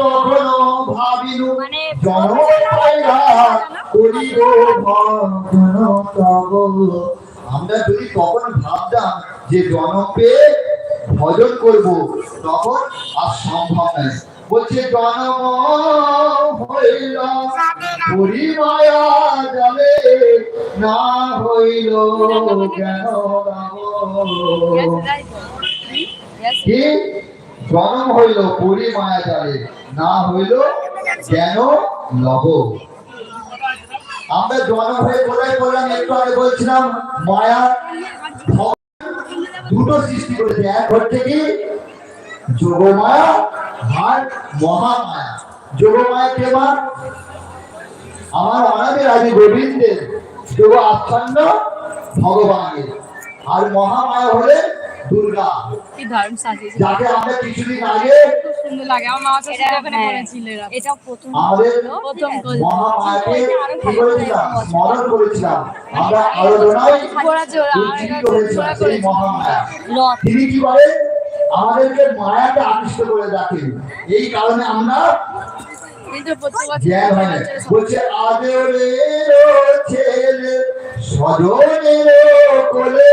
কখনো মানে করিব আমরা যদি কখনো ভাবতাম যে জনপে ভজন করব তখন আর সম্ভব নয় বলছে জনম হইল পরিমায়া জলে না হইল কেন জনম হইল পুরী মায়া জালে না হইল কেন লব? আমরা জনম হয়ে কোথায় করলাম একটু আগে বলছিলাম, মায়া দুটো সৃষ্টি করেছে। এক হচ্ছে কি? যোগমায়া, আর মহামায়া। যোগমায়া কে মা? আমার অনাদের রাজি গোবিন্দের। যোগ আচ্ছন্ন ভগবানের। আর মহামায়া হলেন দুর্গা। কি দারুণ সাজিয়েছে। যাকে আমরা কিছুদিন আগে খুব সুন্দর লাগে। আমার মামা চাচি ওখানে। করেছিল এরা। এটাও প্রথম আমাদের প্রথম করে। কি করেছিলাম স্মরণ করেছিলাম। আমরা আলোচনায় ঘোড়া জোড়া, উজ্জীবিত হয়েছিলাম মহামায়া। তিনি কি বলেন আমাদেরকে মায়াকে আকৃষ্ট করে রাখেন। এই কারণে আমরা বলছে আদরের ছেলে স্বজনের কোলে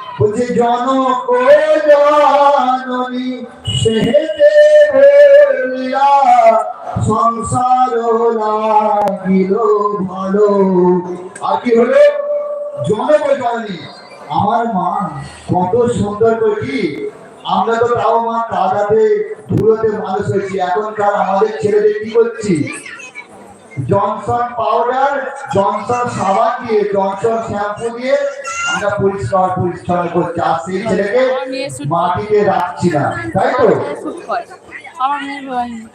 বলছে জন জননী সেহেতে সংসার লাগিল ভালো। আর কি হলো? জনক জননী, আমার মা কত সুন্দর করে কি? আমরা তো তাও মা কাদাতে, ধুলোতে মানুষ হয়েছি। এখনকার আমাদের ছেলেদের কি করছি? জনসন পাউডার জনসন সাবান দিয়ে জনসন শ্যাম্পু দিয়ে আমরা পরিষ্কার পরিচ্ছন্ন করছি। আর সেই ছেলেকে মাটিতে রাখছি না তাই তো? আমার মেয়ে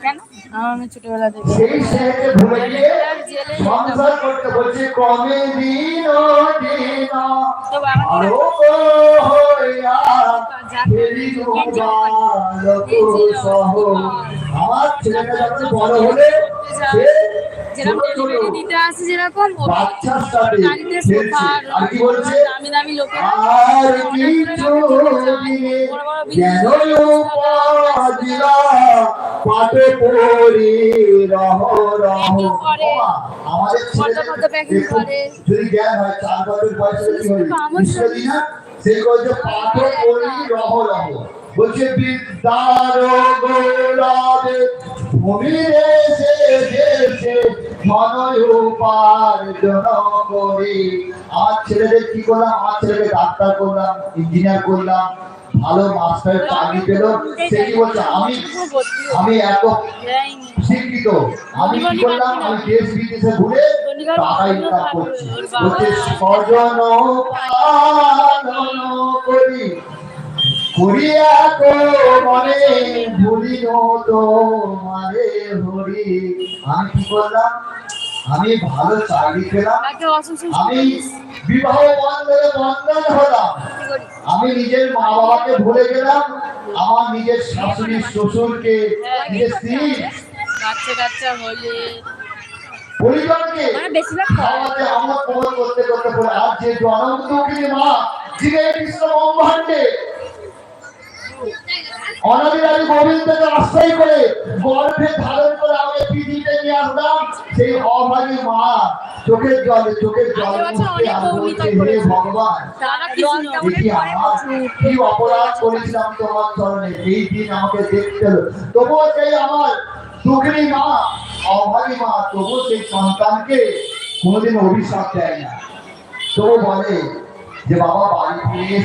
কেন? আমার মেয়ে ছোটবেলা থেকে সেই ছেলেকে ভুলে গিয়ে সংসার করতে বলছে কমে দিন দিন তবে হইয়া ফেরিল বালক সহ। আমার ছেলেটা যখন বড় হলে সে যেরকম ছোট ছোট ডেলিভারি দিতে আসে যেরকম ও বাচ্চার সাথে গাড়িতে খেলছে। সোফা আর কি বলছে? আর কিছু দিনে পাটে পড়ি রহ রহ। আমাদের। যদি জ্ঞান হয় চার বছর বয়সে কি হয় সেই রহ রহ। বলছে, বিদ্যার গোলাপে ভূমিরে সে দেশে ধনয় উপার্জন করি আমার ছেলেদের কি করলাম? আমার ছেলেকে ডাক্তার করলাম, ইঞ্জিনিয়ার করলাম, ভালো মাস্টার চাকরি পেল। সে কি বলছে? আমি আমি এত শিক্ষিত, আমি কি করলাম? আমি দেশ বিদেশে ঘুরে টাকা করছি। স্বজন করিয়া তো মনে ভুলিল হরি। আমি কি করলাম? আমি ভালো চাকরি পেলাম। আমি বিবাহ বন্ধনে বন্ধন হলাম। আমি নিজের মা বাবাকে ভুলে গেলাম। আমার নিজের শাশুড়ি শ্বশুরকে নিজের স্ত্রী বাচ্চা কাচ্চা হলে। পরিবারকে মানে খাওয়াতে আমার করতে করতে পড়ে। আর যে জনমুখী মা যিনি এই বিশ্ব গোবিন্দকে আশ্রয় করে গর্ভে ধারণ করে আমাকে পৃথিবীতে নিয়ে আসলাম সেই অভাগী মা। চোখের জলে চোখের জল বলছে হে ভগবান। কি অপরাধ করেছিলাম তোমার চরণে? এই দিন আমাকে দেখতে তবুও সেই আমার দুঃখিনী মা অভাগী মা তবুও সেই সন্তানকে কোনোদিন অভিশাপ দেয় না। তবু বলে যে বাবা বাড়ি ফিরে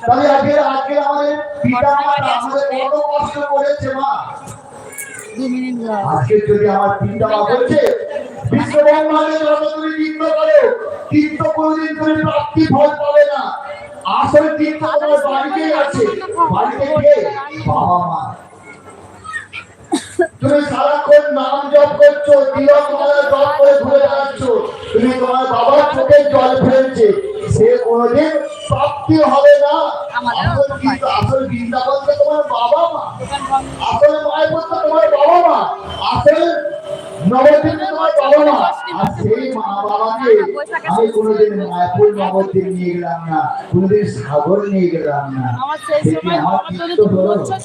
তাহলে আজকে আজকে আমাদের পিতা মাতা আমাদের কত কষ্ট করেছে মা। দু মিনিট যাও আজকে যদি আমার পিতা মা বলছে বিশ্বব্রহ্মাণ্ডে যত তুমি চিন্ত করো চিত্ত কোনোদিন তুমি প্রাপ্তি ফল পাবে না। আসল চিন্ত তোমার বাড়িতেই আছে। বাড়িতে কে? বাবা মা। তুমি সারাক্ষণ নাম জপ করছ তিলক মালা জপ করে ঘুরে বেড়াচ্ছ তুমি তোমার বাবার চোখে জল ফেলছে। সে কোনোদিন প্রাপ্তি হবে না। আসল তো কিন্তু আসল বৃন্দাবন তো তোমার বাবা মা। দোকান বন্ধ আসলে তোমার বাবা মা। আসলে নবদ্বীপ তোমার বাবা মা। আর সেই মা বাবাকে আমি কোনোদিন মায়াপুর নবদ্বীপ নিয়ে গেলাম না। কোনোদিন সাগর নিয়ে গেলাম না। আমার সেই সময় আমার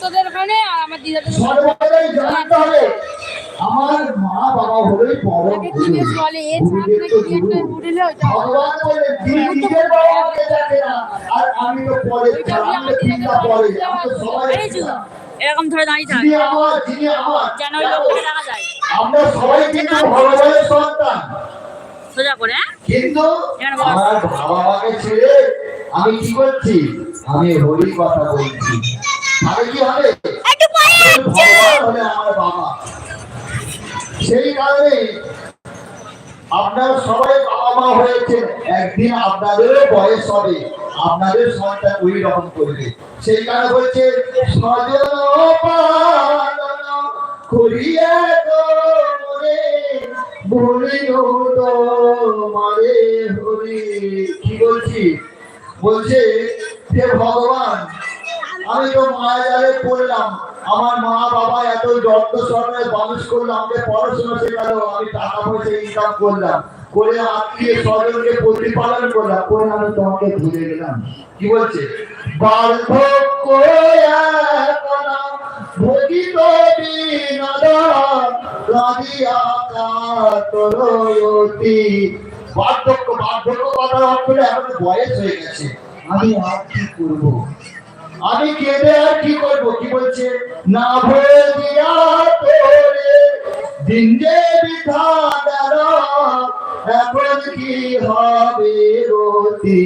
তোদের ওখানে আর আমার দিদাদের সর্বদাই জানতে হবে আমার মা বাবা হলোই পরম গুরু। জিজ্ঞেস বলে? এ গুরুদেব ছাড় তো গুরু। একটা উঠলে ওইটা ভগবান বলে নিজের বাবা দেখে না। আর আমি তো পরে ওইটা ছাড়া, দিয়ে আমি চিন্তা পরে। আমি তো সবাই এরকম ধরে দাঁড়িয়ে থাক। যিনি আমার যিনি আমার। যেন ওই লোকটাকে দেখা যায়। আমরা সবাই কিন্তু ভগবানের সন্তান। সোজা করে হ্যাঁ? কিন্তু আমার বাবা মাকে ছেড়ে আমি কি করছি? আমি হরি কথা বলছি। তাহলে কি হবে আমার বাবা। সেই কারণে আপনারা সবাই বাবা মা হয়েছেন একদিন আপনাদেরও বয়স হবে, আপনাদের সন্তান ওই রকম করবে। সেই কারণে বলছে হরি কি বলছি? বলছে, হে ভগবান, আমি তো মায়া জালে পড়লাম আমার মা বাবা এত যত্ন সহকারে মানুষ করল, আমাকে পড়াশোনা শেখালো, আমি টাকা পয়সা ইনকাম করলাম। করে আত্মীয় স্বজনকে প্রতিপালন করলাম, করে আমি তোমাকে ভুলে গেলাম। কি বলছে? বার্ধক্য বার্ধক্য অর্থ এখন বয়স হয়ে গেছে। আমি আর কি করব? আমি কেঁদে আর কি করব? কি বলছে? না ভয়ে দিয়া তোরে দিন যে বিধা গেল, এখন কি হবে গতি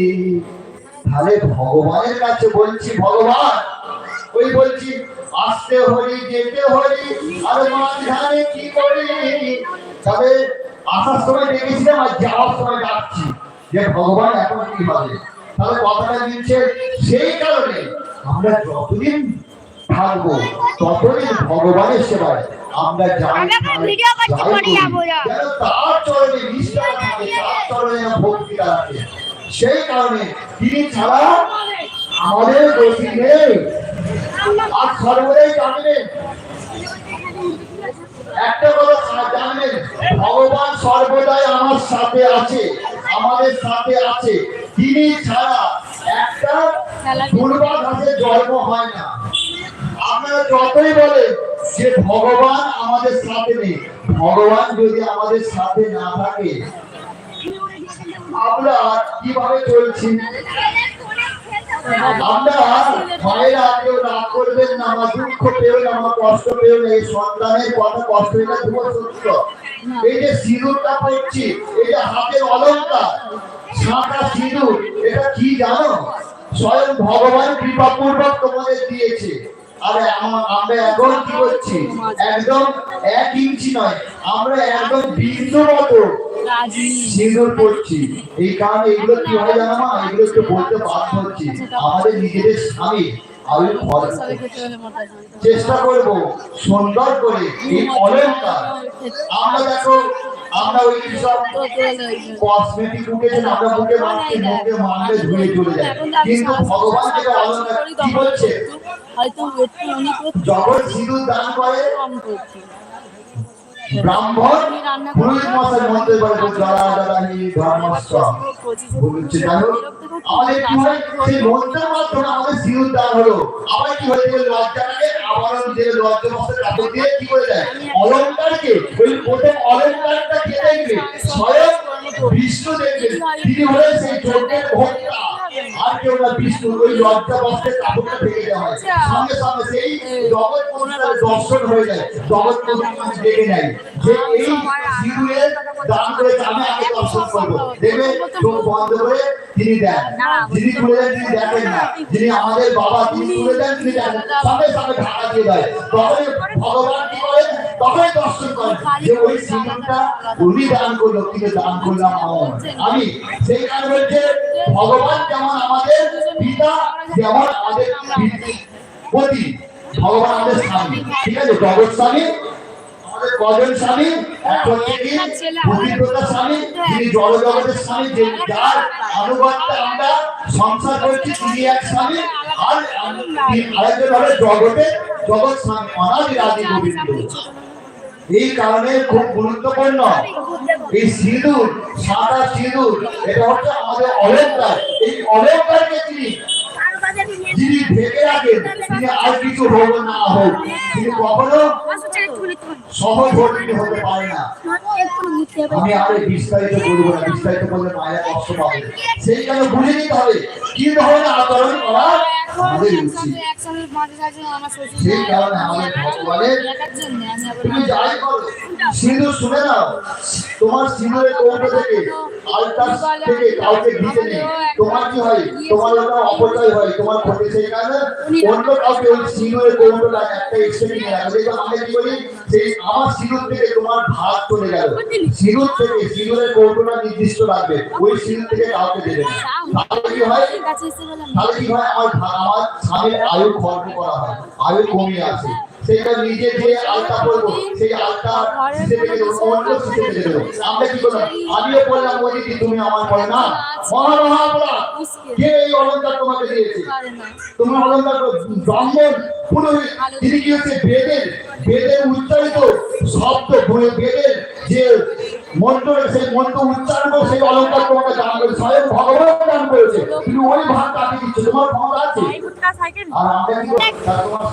তাহলে ভগবানের কাছে বলছি, ভগবান, ওই বলছি, আসতে হরি, যেতে হরি, আর মাঝখানে কি করি? তবে আসার সময় দেখেছিলাম আর যাওয়ার সময় ডাকছি যে, ভগবান, এখন কি হবে? তাহলে কথাটা দিচ্ছে সেই কারণে আমরা যতদিন থাকব ততদিন ভগবানের সেবায় আমরা যাই তার চরণে নিষ্ঠা থাকে তার চরণে সেই কারণে তিনি ছাড়া আমাদের গতি নেই। আর সর্বদাই জানবেন একটা কথা জানবেন ভগবান সর্বদাই আমার সাথে আছে আমাদের সাথে আছে। তিনি ছাড়া দুর্বা ঘাসে জন্ম হয় না। আপনারা যতই বলেন যে ভগবান আমাদের সাথে নেই ভগবান যদি আমাদের সাথে না থাকে আমরা কীভাবে চলছি? আমরা মায়েরা কেউ রাগ করবেন না আমার দুঃখ পেও না আমার কষ্ট পেও না এই সন্তানের কথা কষ্ট এটা খুব সত্য। এই যে সিঁদুরটা পড়ছি এই যে হাতের অলঙ্কার সাঁটা সিঁদুর এটা কি জানো? স্বয়ং ভগবান কৃপাপূর্বক তোমাদের দিয়েছে। আরে আমরা এখন কি করছি? একদম এক ইঞ্চি নয় আমরা একদম বিন্দু মতো সিঁদুর পড়ছি। এই কারণে এগুলো কি হয় জানো মা? এগুলো একটু বলতে বাধ্য হচ্ছি। আমাদের নিজেদের স্বামী আমি। চেষ্টা করব সুন্দর করে এই অলঙ্কার আমরা দেখো আমরা ওই সব তো তেল যায়। কসমেটিক উঠেছে না, আমরা মুখে মাখছি মুখে মাখলে ধুয়ে চলে যায়। কিন্তু ভগবান যেটা অলঙ্কার কি বলছে হয়তো একটু উনি করছে। সিঁদুর দান করে ব্রাহ্মণ পুরুষ মশাই মন্ত্রে বলে জলা জলাহি ধর্মস্থ বলছে জানো আমাদের কি হয়? সেই মন্ত্রের মাধ্যমে আমাদের সিঁদুর দান হলো। আবার কি হয়েছে লজ্জাটাকে আবরণ দিয়ে লজ্জা বস্ত্রের কাপড় দিয়ে কি করে দেয়? অলঙ্কারকে, ওই প্রথম অলঙ্কারটা কে দেখবে? স্বয়ং বিষ্ণু দেখবে। তিনি হলেন সেই চোখের ভক্তা। আর কেউ না বিষ্ণু ওই লজ্জা বস্ত্রের কাপড়টা থেকে দেওয়া হয়। সঙ্গে সঙ্গে সেই জগৎ দর্শন হয়ে যায়। জগৎ দেখে নেয় যে এই সিঁদুরের দান করে আমি আগে দর্শন করব। দেখবে চোখ বন্ধ করে তিনি দেন। যিনি তুলে দেন, তিনি দেখেন না। যিনি আমাদের বাবা তিনি তুলে দেন, তিনি দেখেন সঙ্গে সঙ্গে ঢাকা দিয়ে দেয় তবে ভগবান কি করেন? তবে দর্শন করেন। যে ওই সিংহটা উনি দান করল কিন্তু দান করলাম আমার। আমি সেই কারণে বলছে, ভগবান যেমন আমাদের পিতা, যেমন আমাদের প্রতি ভগবান আমাদের স্বামী। ঠিক আছে? জগৎ স্বামী কজন স্বামী? হচ্ছে কি পবিত্রতার স্বামী তিনি জলজগতের স্বামী যে যার অনুগত্যে আমরা সংসার করছি তিনি এক স্বামী। আর আরেকজন হলো জগতে জগৎ স্বামী অনাদি আদি গোবিন্দ। এই কারণে খুব গুরুত্বপূর্ণ। এই সিঁদুর সাদা সিঁদুর এটা হচ্ছে আমাদের অলঙ্কার এই অলঙ্কারকে তিনি যিনি রাখেন তিনি আর কিছু হোক না হোক তিনি কখনো হতে পারে না। আমি আর বিস্তারিত না বিস্তারিত মায়ের কষ্ট পাবে। সেই জন্য বুঝে নিতে হবে কি ধরনের আচরণ করা আমাদের উচিত সেই কারণে আমাদের ভগবানের তুমি যাই করো সিঁদুর শুনে নাও। তোমার সিঁদুরের কৌটো থেকে আলতার থেকে কাউকে দিতে নেই তোমার কি হয়? তোমার ওটা অপচয় হয়। তোমার ক্ষতি সেই কারণে অন্য কাউকে ওই কৌটোটা একটা এক্সট্রা নিয়ে রাখবে দেখো আমি কি বলি? সেই আমার সিঁদুর থেকে তোমার ভাগ চলে গেল। সিঁদুর থেকে সিঁদুরের কৌটোটা নির্দিষ্ট রাখবে ওই সিঁদুর থেকে কাউকে দেবে তাহলে কি হয়? তাহলে কি হয়? আমার আমার স্বামীর আয়ু খর্ব করা হয়। আয়ু কমে আসে। সেটা নিজে যে আলতা পরবো সেই আলতা দেবো অন্য দেবো। আমরা কি করলাম? আমিও বললাম তুমি আমার না কে এই অলঙ্কার তোমাকে দিয়েছে? অলঙ্কার ব্রাহ্মণ পুরোহিত তিনি কি হচ্ছে বেদের বেদের উচ্চারিত শব্দ বলে বেদের যে মন্ত্র সেই মন্ত্র উচ্চারণ করে সেই অলঙ্কার তোমাকে দান করেছে। স্বয়ং ভগবান দান করেছে। তুমি ওই ভাগ কাটিয়ে দিচ্ছে। তোমার ক্ষমতা আছে? আর আমরা কি? তোমার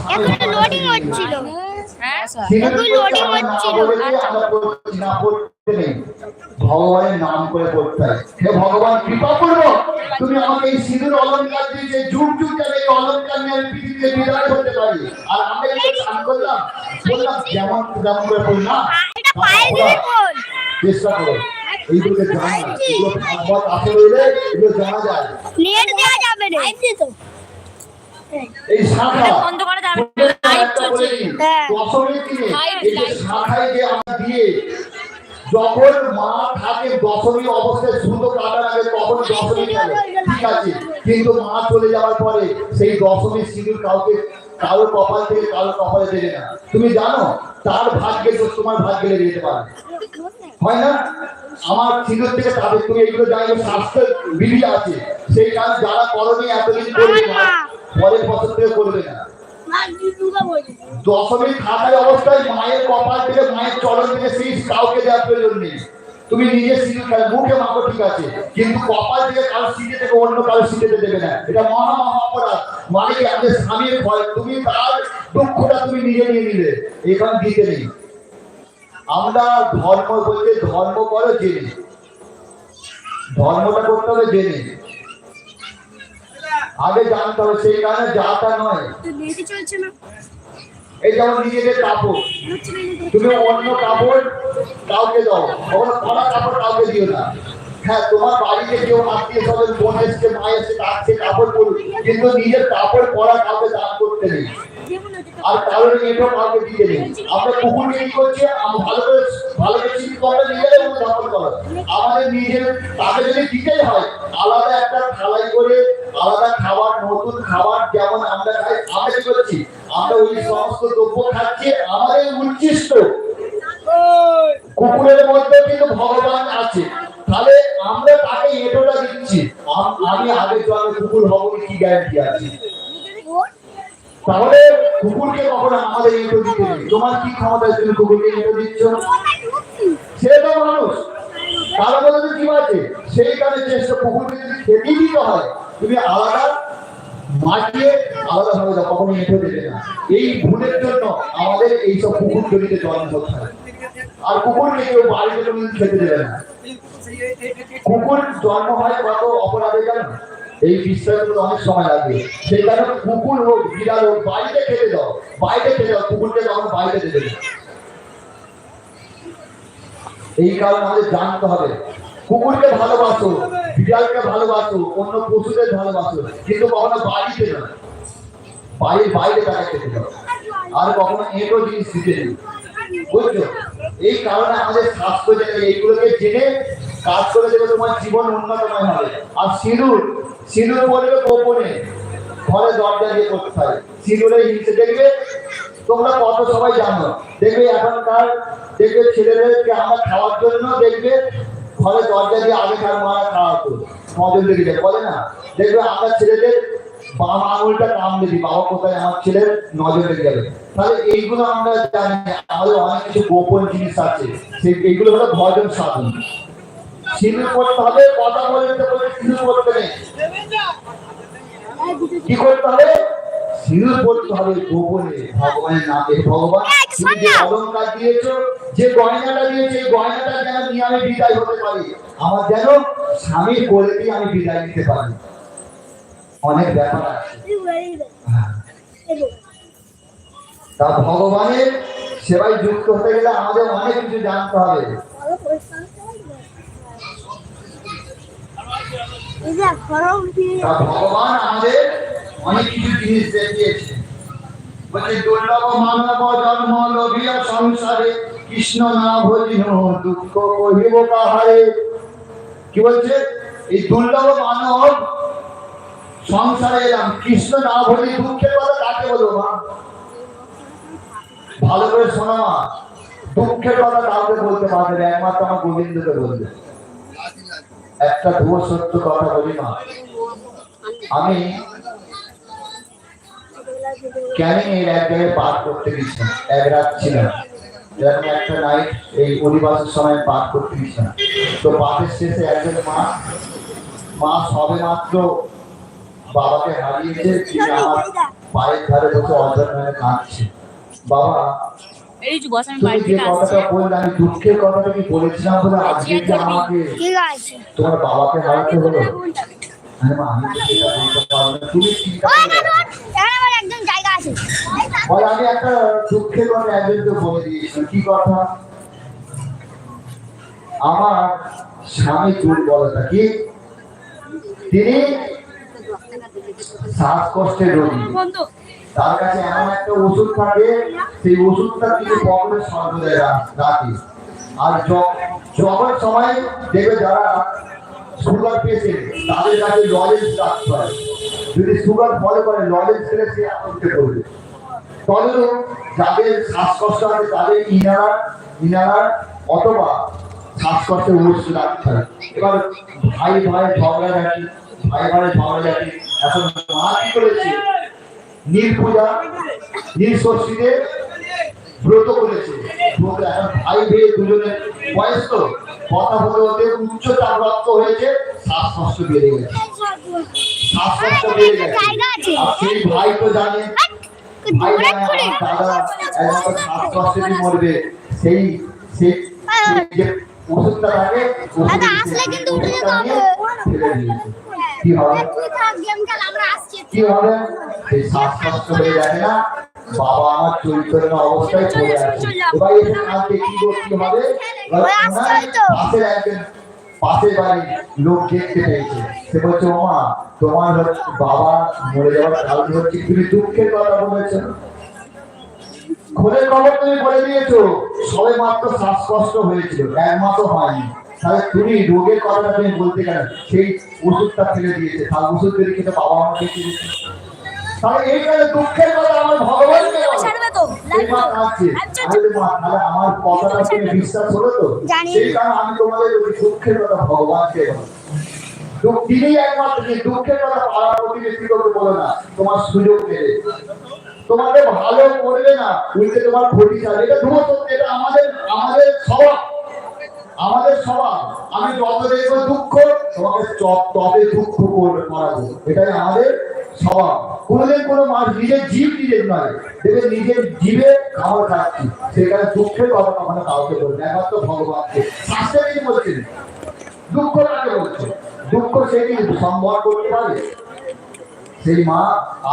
না পড়তে নেই। ভগবানের নাম করে পড়তে হয়। হে ভগবান কৃপা করব তুমি আমাকে এই সিঁদুর অলঙ্কার দিয়ে যে যুগ যুগ যাবে এই অলঙ্কার নিয়ে আমি পৃথিবীতে বিদায় করতে পারি। আর আমরা কি কাজ করলাম বললাম যেমন যেমন করে বলি না এটা পায়ে দিবি বল চেষ্টা করো। এইগুলোকে জানা এগুলো ভাগবত আছে এগুলো জানা যায়। নেট দেওয়া যাবে না এই শাখা বন্ধ করা যাবে একটা বলে দিই, হ্যাঁ। দিনে এই যে শাখায় যে আমরা দিয়ে যখন মা থাকে দশমী অবস্থায় সুতো কাটার আগে তখন দশমী খেলে ঠিক আছে। কিন্তু মা চলে যাওয়ার পরে সেই দশমীর সিঁদুর কাউকে কারও কপাল থেকে কারও কপালে দেবে না। তুমি জানো তার ভাগ্যে তো তোমার ভাগ্যে লেগে যেতে পারে। হয় না? আমার সিঁদুর থেকে তাদের তুমি এইগুলো জানো স্বাস্থ্য বিধি আছে। সেই কাজ যারা করনি এতদিন করবে না। পরের বছর থেকে করবে না। খাতায় অবস্থায় মায়ের কপাল থেকে, মায়ের চরণ থেকে সেই কাউকে দেওয়ার প্রয়োজন নেই। তুমি নিজে খাবে, মুখে মাখো ঠিক আছে, কিন্তু কপাল থেকে কারও থেকে অন্য কারও দেবে না। এটা অপরাধ স্বামীর ভয়, তুমি তার দুঃখটা তুমি নিজে নিয়ে নিলে, এখানে দিতে নেই। আমরা ধর্ম বলতে ধর্ম করো, জেনে। ধর্মটা করতে হবে, জেনে। আগে জানতে হবে সেই কারণে যাতা নয়। এই যেমন নিজেদের কাপড়। তুমি অন্য কাপড় কাউকে দাও। কখনো পরা কাপড় কাউকে দিও না। হ্যাঁ তোমার বাড়িতে কেউ আত্মীয় স্বজন বোন এসছে মা এসছে সে কাপড় পরুক কিন্তু নিজের কাপড় পরা কাউকে দান করতে নেই। আর কারোর এটো কাউকে দিতে নেই। আমরা কুকুরকে কি করছি? ভালো করে ভালো করে চিন্তা করে মধ্যে দখল করো। আমাদের নিজের তাকে যদি দিতেই হয় আলাদা একটা থালাই করে আলাদা খাবার নতুন খাবার যেমন আমরা খাই আমরা করছি? আমরা ওই সমস্ত দ্রব্য খাচ্ছি আমাদের উচ্ছিষ্ট। কুকুরের মধ্যে কিন্তু ভগবান আছে। তাহলে আমরা তাকে এটোটা দিচ্ছি। আম- আমি আগে জন্মে কুকুর হব, কি গ্যারান্টি আছে? তাহলে কুকুরকে কখনো আমাদের এটো দিতে তোমার কি ক্ষমতা তুমি কুকুরকে এটো দিচ্ছ? সে তো মানুষ। তার মধ্যে তো কি আছে। সেই কারণে চেষ্টা কুকুরকে যদি খেতেই দিতে হয়, তুমি আলাদা মাটিয়ে আলাদা ভাবে কখনো এঁটো দিতে না। এই ভুলের জন্য আমাদের এইসব কুকুর জড়িতে জন্ম হয় আর কুকুরকে কেউ বাড়িতে তুমি খেতে দেবে না। কুকুর জন্ম হয় কত অপরাধে জানো? এই বিশ্বাসগুলো অনেক সময় লাগবে সেই কারণে কুকুর হোক, বিড়াল হোক, বাড়িতে খেতে দাও। বাইরে খেতে দাও, কুকুরকে তখন বাইরে দেবে। না এই কারণে আমাদের জানতে হবে, কুকুরকে ভালোবাসো, বিড়ালকে ভালোবাসো, অন্য পশুদের ভালোবাসো, কিন্তু কখনো বাড়িতে না বাড়ির বাইরে তাকে খেতে দাও। আর কখনো এঁটো জিনিস দিতে নেই। বুঝছ এই কারণে আমাদের স্বাস্থ্য এইগুলোকে জেনে কাজ করে দেবে তোমার জীবন উন্নতময় হবে। আর সিঁদুর সিঁদুর পড়বে গোপনে। ঘরে দরজা দিয়ে করতে হয়। সিঁদুরে হিংসে দেখবে, তোমরা কত সবাই জানো? দেখবে এখনকার, দেখবে ছেলেদেরকে আমরা খাওয়ার জন্য দেখবে, ঘরে দরজা দিয়ে আগেকার মারা খাওয়াতো। নজর যায়। বলে না? দেখবে আমরা ছেলেদের বাম আঙুলটা দিবি বাবা কোথায় আমার ছেলের নজর যাবে তাহলে এইগুলো আমরা জানি আমাদের অনেক কিছু গোপন জিনিস আছে সেই এইগুলো হলো ভজন সাধন। সিঁদুর করতে হবে কথা বলতে বলতে সিঁদুর করতে নেই। কি করতে হবে? সিঁদুর করতে হবে গোপনে ভগবানের নামে। ভগবান তুমি যে অলঙ্কার দিয়েছ যে গয়নাটা দিয়েছে এই গয়নাটা যেন নিয়ে আমি বিদায় হতে পারি। আমার যেন স্বামীর কোলেতেই আমি বিদায় নিতে পারি। অনেক ব্যাপার আছে। হ্যাঁ। তা ভগবানের সেবায় যুক্ত হতে গেলে আমাদের অনেক কিছু জানতে হবে। ভগবান আমাদের অনেক কিছু জিনিস দেখিয়েছে। বলছে দুর্লভ মানব জন্ম লোভিয়া সংসারে কৃষ্ণ না ভজিন দুঃখ কহিব কি বলছে? এই দুর্লভ মানব সংসারে এলাম, কৃষ্ণ না ভজি দুঃখের কথা কাকে বলব মা? ভালো করে শোনো মা, দুঃখের কথা কাউকে বলতে পারবে না, একমাত্র আমার গোবিন্দকে বলবে। একটা ধুয়ো সত্য কথা বলি মা, আমি ক্যানিং এর এক জায়গায় পাঠ করতে গেছিলাম, এক রাত ছিলাম এরকম একটা নাইট এই অধিবাসের সময় পাঠ করতে গেছিলাম। তো পাঠের শেষে একজন মা মা সবে মাত্র বাবাকে হারিয়েছে তিনি আমার পায়ের ধারে বসে কাঁদছে। বাবা এই যে বস আমি বাড়ি থেকে আসছি। কথাটা আমি দুঃখের কথাটা কি বলেছিলাম বলে আজকে যে আমাকে তোমার বাবাকে হারাতে হলো? আমি একটা দুঃখের কথা একজনকে বলে দিয়েছিলাম কি কথা? আমার স্বামী দুর্বলতা কি তিনি শ্বাসকষ্টের রোগী। বন্ধু। তার কাছে এমন একটা ওষুধ থাকে সেই ওষুধটা তিনি রা- রাখে। আর জবের সময় দেখবে যারা সুগার পেশেন্ট তাদের কাছে লজেন্স রাখতে হয় যদি সুগার ফলো করে লজেন্স খেলে সে তবে যাদের শ্বাসকষ্ট আছে তাদের অথবা শ্বাসকষ্টের ওষুধ রাখতে হয় এবার ভাই ভাই ঝগড়া রাখি ভাই ভাই ঝগড়া রাখি এখন মা কি করেছে? নীল পূজা নীল ষষ্ঠীতে ব্রত করেছে। এখন ভাই ভাই দুজনের বয়স তো কথা বলে ওদের উচ্চ চাপরক্ত হয়েছে শ্বাসকষ্ট বেড়ে গেছে। শ্বাসকষ্ট বেড়ে গেছে। আর সেই ভাই তো জানে ভাই জানে দাদা একমাত্র শ্বাসকষ্টে মরবে? সেই সেই ওষুধটা থাকে দাদা, আসলে কি হবে? কি হবে? সেই শ্বাসকষ্ট হয়ে যাবে না। বাবা আমার চৈতন্য অবস্থায় পড়ে আছে এবার এসে কালকে কি করতে হবে? এবার ওই আসছে ওনার হয়তো। পাশের একজন পাশের বাড়ির লোক দেখতে পেয়েছে। সে বলছে ওমা তোমার বাবা মরে যাওয়ার কারণ হচ্ছে তুমি দুঃখের কথা বলেছ। খোঁজের খবর তুমি বলে দিয়েছ। সবে মাত্র শ্বাসকষ্ট হয়েছিল। এক মাসও হয়নি। তুমি রোগের কথাটা তুমি বলতে কেন সেই ওষুধটা ফেলে দিয়েছে। তার ওষুধ খেতে বাবা দিয়েছে? তাহলে এই কারণে দুঃখের কথা আমার মা কাঁদছে। আমি বলি, মা, তাহলে আমার কথাটা তুমি বিশ্বাস হলো তো? সেই কারণে আমি তোমাদের দুঃখের কথা ভগবানকে তিনি একমাত্র যে দুঃখের কথা পাড়া প্রতিবেশী করতে বলো না। তোমার সুযোগ দেবে। তোমাদের ভালো করবে না। উল্টে তোমার ক্ষতি চাবে এটা সত্যি এটা আমাদের আমাদের স্বভাব। আমাদের স্বভাব আমি যত দুঃখ, তোমাকে তবে দুঃখ করবে করাবো এটাই আমাদের স্বভাব। কোনোদিন কোনো মাছ নিজের জীব নিজের নয়, দেখবে নিজের জীবে খাবার খাচ্ছি। সেখানে দুঃখের কথা কখনো কাউকে বলবে একমাত্র ভগবানকে। শাস্ত্রে কি বলছেন দুঃখ কাকে বলছে? দুঃখ সে কি সম্ভব করতে পারে? সেই মা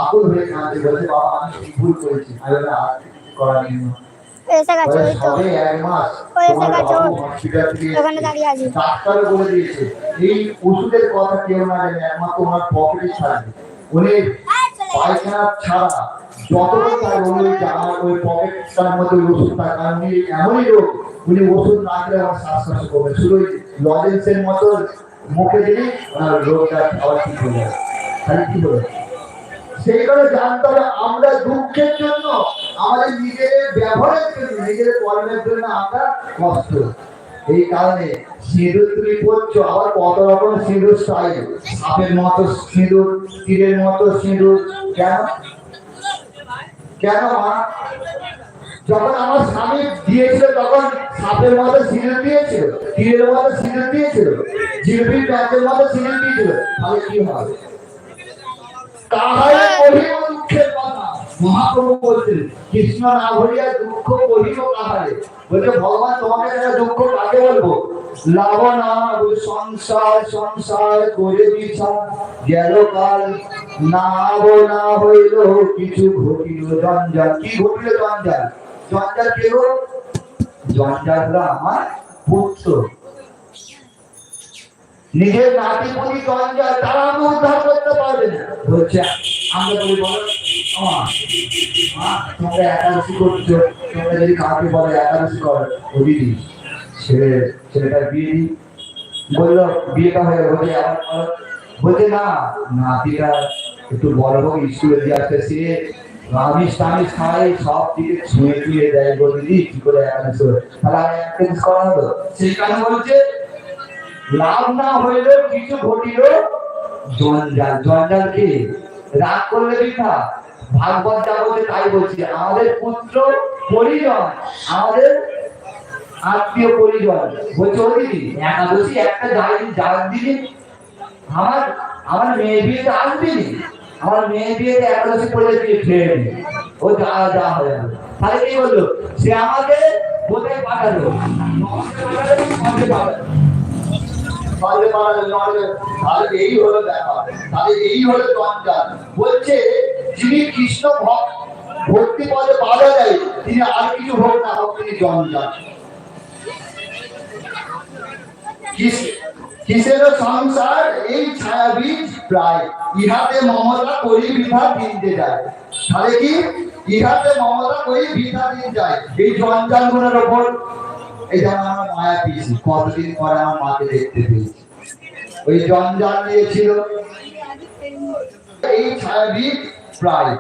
আকুল হয়ে কাঁদছে, বলছে, বাবা, আমি ভুল করেছি। আর নেই মা। এসে গেছে ওই তো। এসে গেছে, ওখানে দাঁড়িয়ে আছে। ডাক্তার বলে দিয়েছে এই ওষুধের কথা কেউ না জানে একমাত্র ওনার পকেটে ছাড়বে উনি পায়খানা ছাড়া যতটা তার উনি আমার ওই পকেটটার মধ্যে ওই ওষুধ কারণ উনি এমনই রোগ উনি ওষুধ না আমার শ্বাসকষ্ট করবে শুধু ওই লজেন্সের মতো মুখে দিলে ওনার রোগটা আবার ঠিক হয়ে যাবে। তাহলে কি হলো? সেই জানতে হবে আমরা দুঃখের জন্য, আমাদের নিজের ব্যবহারের জন্য নিজের কর্মের জন্য আমরা কষ্ট এই কারণে সিঁদুর তুমি পড়ছো আবার কত রকম সিঁদুর স্টাইল? সাপের মতো সিঁদুর, তীরের মতো সিঁদুর। কেন? কেন মা? যখন আমার স্বামী দিয়েছিল, তখন সাপের মতো সিঁদুর দিয়েছিল, তীরের মতো সিঁদুর দিয়েছিল, জিলপির প্যাঁচের মতো সিঁদুর দিয়েছিল, তাহলে কি হবে? দুঃখের কথা। মহাপ্রভু বলছেন না ভরিয়া দুঃখ কহিব কাহারে? বলছে তোমাকে একটা দুঃখ বলব? সংসার সংসার করে বিছা গেল কাল নাব, না হইল কিছু ঘটিল জঞ্জাল। কি ঘটিল জঞ্জাল? জঞ্জাল কে গো? জঞ্জালরা আমার পুত্র। নিজের নাতি জঞ্জাল তারা উদ্ধার করতে পারবে না। বলছে, আমরা বলি বলো তোমরা একাদশী করছ, তোমরা যদি কাউকে একাদশী করো দিদি ছেলে, ছেলেটার বিয়ে দিই। বলল, বিয়েটা হয়ে বলছে বলছে, না নাতিটা একটু বড় হোক, স্কুলে দিয়ে আসতে সে আমিষ টামিষ খাই সব দিকে ছুঁয়ে ছুঁয়ে দেয় বলে দিদি, কি করে একাদশী? তাহলে আমি একাদশী করা হলো। সেই কারণে বলছে লাভ না হইলে কিছু ঘটিল জঞ্জাল। জঞ্জাল কি? রাগ করলে বৃথা ভাগবত যা বলছে তাই বলছে, আমাদের পুত্র পরিজন, আমাদের আত্মীয় পরিজন, বলছে ও দিদি, একাদশী একটা যাই, যার দিদি, আমার আমার মেয়ে বিয়েতে আসবি আমার মেয়ে বিয়েতে একাদশী পড়ে দিয়ে নি। ও যা যা হয়ে গেল। তাহলে কি বলল? সে আমাকে কোথায় পাঠালো। পাঠালো বাধা সংসার? এই প্রায়। ইহাতে মমতা করি বৃথা দিনতে যায়। তাহলে কি? ইহাতে মমতা করি বৃথা দিন যায়। এই জঞ্জালগুলোর ওপর এই যেমন আমার মায়া পিসি, কতদিন পরে আমার মাকে দেখতে পেয়েছি। ওই জঞ্জাল দিয়েছিল। এই ছায়াবীজ প্রায়।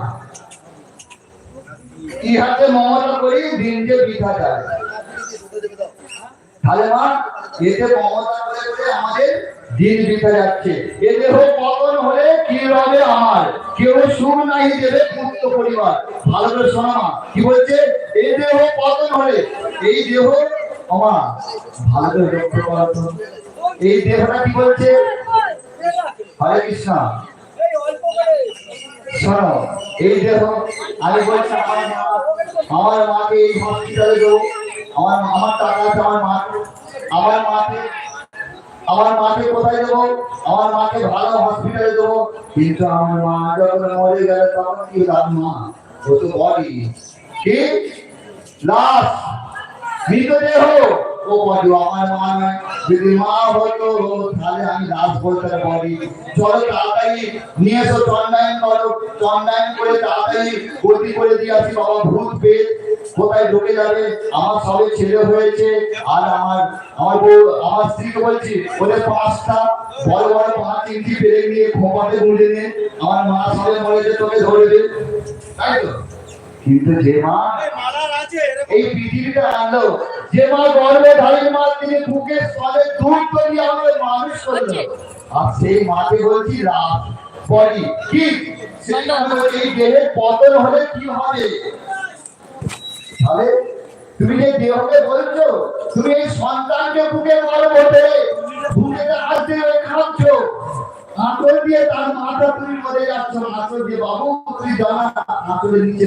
ইহাতে মমতা করি দিন যে বৃথা যায়। তাহলে মা, এতে মমতা করে করে আমাদের দিন বিতে যাচ্ছে। এ দেহ পতন হলে কি রবে আমার? কেউ সুখ নাই দেবে পুত্র পরিবার। ভালো করে শোনা কি বলছে? এই দেহ পতন হলে এই দেহ আমা ভালো করে লক্ষ্য করো তো। এই দেহটা কি বলছে? হরে কৃষ্ণ। শোনো, এই দেখো আমি বলছি আমার মা, আমার মাকে এই হসপিটালে দেবো। আমার আমার টাকা আছে, আমার মাকে আমার মাকে আমার মাকে কোথায় দেবো? আমার মাকে ভালো হসপিটালে দেবো। কিন্তু আমার মা যখন মরে গেলে, তখন কি লাভ মা? ও তো বডি কি? লাশ মৃতদেহ ও বডি আমার মা নয় যদি মা হতো, তাহলে আমি লাশ বলতে বডি চলো তাড়াতাড়ি নিয়ে এসো চন্দায়ন করো চন্দায়ন করে তাড়াতাড়ি গতি করে দিয়ে আসি, বাবা ভূত পেট। কোথায় ঢুকে যাবে? আমার সবে ছেলে হয়েছে, আর আমার আমার বউ, আমার স্ত্রীকে বলছি ওদের পাঁচটা, বড় বড় পাঁচ ইঞ্চি পেরে নিয়ে খোপাতে গুঁজে নে। আমার মা সবে মরেছে তোকে ধরে দে তাই তো? কিন্তু যে মা এই পৃথিবীতে আনলো যে মা গর্বে ধারী মা তিনি বুকে স্তলে দুধ করিয়ে আমাদের মানুষ করল আর সেই মাকে বলছি রাত বডি কি? সেই এই দেহের পতন হলে কি হবে? তাহলে তুমি যে দেহকে বলছো তুমি এই সন্তানকে বুকে গর্ব হতে বুকে হাত দিয়ে খাচ্ছ। আঁচল দিয়ে তার মাথা তুমি মরে যাচ্ছ। আঁচল দিয়ে বাবু তুই জানা আঁচলের নিচে